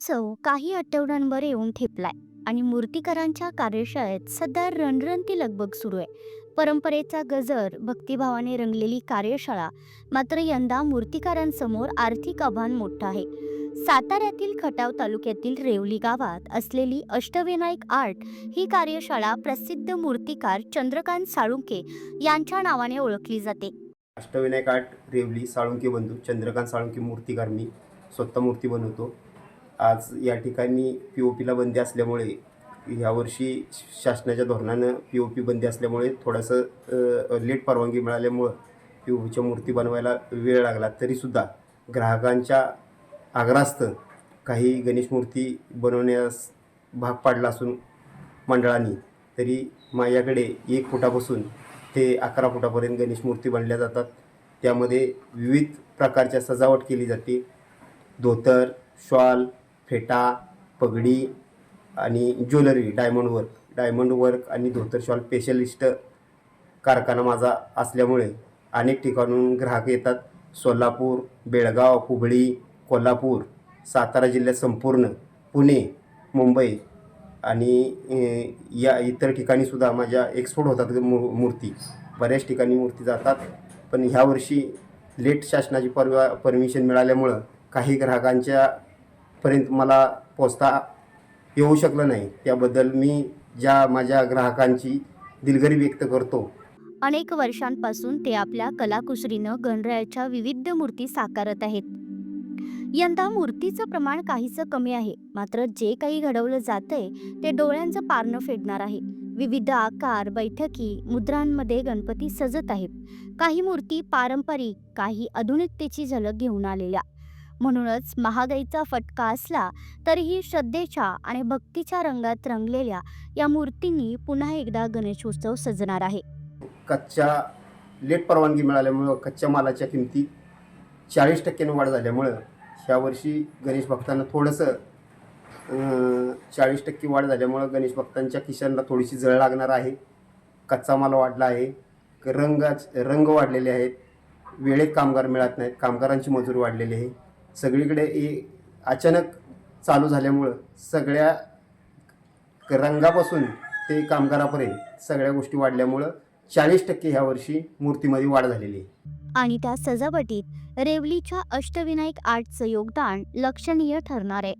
उत्सव काही आठवड्यांवर येऊन ठेपलाय आणि मूर्तिकारांच्या कार्यशाळेत सध्या रणरणती लगबग सुरू आहे. परंपरेचा गजर भक्तिभावाने रंगलेली कार्यशाळा मात्र यंदा मूर्तिकारांसमोर आर्थिक आव्हान मोठं आहे. साताऱ्यातील खटाव तालुक्यातील रेवली गावात असलेली अष्टविनायक आर्ट ही कार्यशाळा प्रसिद्ध मूर्तिकार चंद्रकांत साळुंके यांच्या नावाने ओळखली जाते. अष्टविनायक आर्ट रेवली साळुंके बंधू चंद्रकांत साळुंके मूर्तिकार मी स्वतः मूर्ती बनवतो. आज या ठिकाणी पी ओ पीला बंदी असल्यामुळे यावर्षी शासनाच्या धोरणानं पी ओ पी बंदी असल्यामुळे थोडंसं लेट परवानगी मिळाल्यामुळं पी ओ पीच्या मूर्ती बनवायला वेळ लागला. तरीसुद्धा ग्राहकांच्या आग्रास्त काही गणेश मूर्ती बनवण्यास भाग पाडला असून मंडळांनी तरी माझ्याकडे एक फुटापासून ते अकरा फुटापर्यंत गणेश मूर्ती बनल्या जातात. त्यामध्ये विविध प्रकारच्या सजावट केली जाते. धोतर शॉल फेटा पगडी आणि jewellery diamond work diamond work आणि धोतर शॉल स्पेशलिस्ट कारखाना माझा असल्यामुळे अनेक ठिकाणून ग्राहक येतात. सोलापूर बेळगाव हुबळी कोल्हापूर सातारा जिल्ह्यात संपूर्ण पुणे मुंबई आणि या इतर ठिकाणीसुद्धा माझ्या एक्सपोर्ट होतात मू मूर्ती. बऱ्याच ठिकाणी मूर्ती जातात. पण ह्यावर्षी लेट शासनाची परवा परमिशन मिळाल्यामुळं काही ग्राहकांच्या पर्यंत मला पोचता येऊ शकलं नाही. त्याबद्दल मी ज्या माझ्या ग्राहकांची दिलगिरी व्यक्त करतो. अनेक वर्षांपासून ते आपल्या कलाकुसरीनं गणरायाच्या विविध मूर्ती साकारत आहेत. यंदा मूर्तीचं प्रमाण काहीसं कमी आहे. मात्र जे काही घडवलं जातंय ते डोळ्यांचं पारणं फेडणार आहे. विविध आकार बैठकी मुद्रांमध्ये गणपती सजत आहेत. काही मूर्ती पारंपरिक काही आधुनिकतेची झलक घेऊन आलेल्या. म्हणूनच महागाईचा फटका असला तरीही श्रद्धेच्या आणि भक्तीच्या रंगात रंगलेल्या या मूर्तींनी पुन्हा एकदा गणेशोत्सव सजणार आहे. कच्च्या लेट परवानगी मिळाल्यामुळं कच्च्या मालाच्या किमती चाळीस टक्क्याने वाढ झाल्यामुळं ह्यावर्षी गणेश भक्तांना थोडंसं चाळीस टक्के वाढ झाल्यामुळं गणेश भक्तांच्या किशांना थोडीशी जळ लागणार आहे. कच्चा माल वाढला आहे. रंगाच रंग वाढलेले आहेत. वेळेत कामगार मिळत नाहीत. कामगारांची मजुरी वाढलेली आहे. सगळीकडे ए अचानक चालू झाल्यामुळं सगळ्या रंगापासून ते कामगारापर्यंत सगळ्या गोष्टी वाढल्यामुळं चाळीस टक्के ह्या वर्षी मूर्तीमध्ये वाढ झालेली आहे. आणि त्या सजावटीत रेवलीच्या अष्टविनायक आर्टचं योगदान लक्षणीय ठरणार आहे.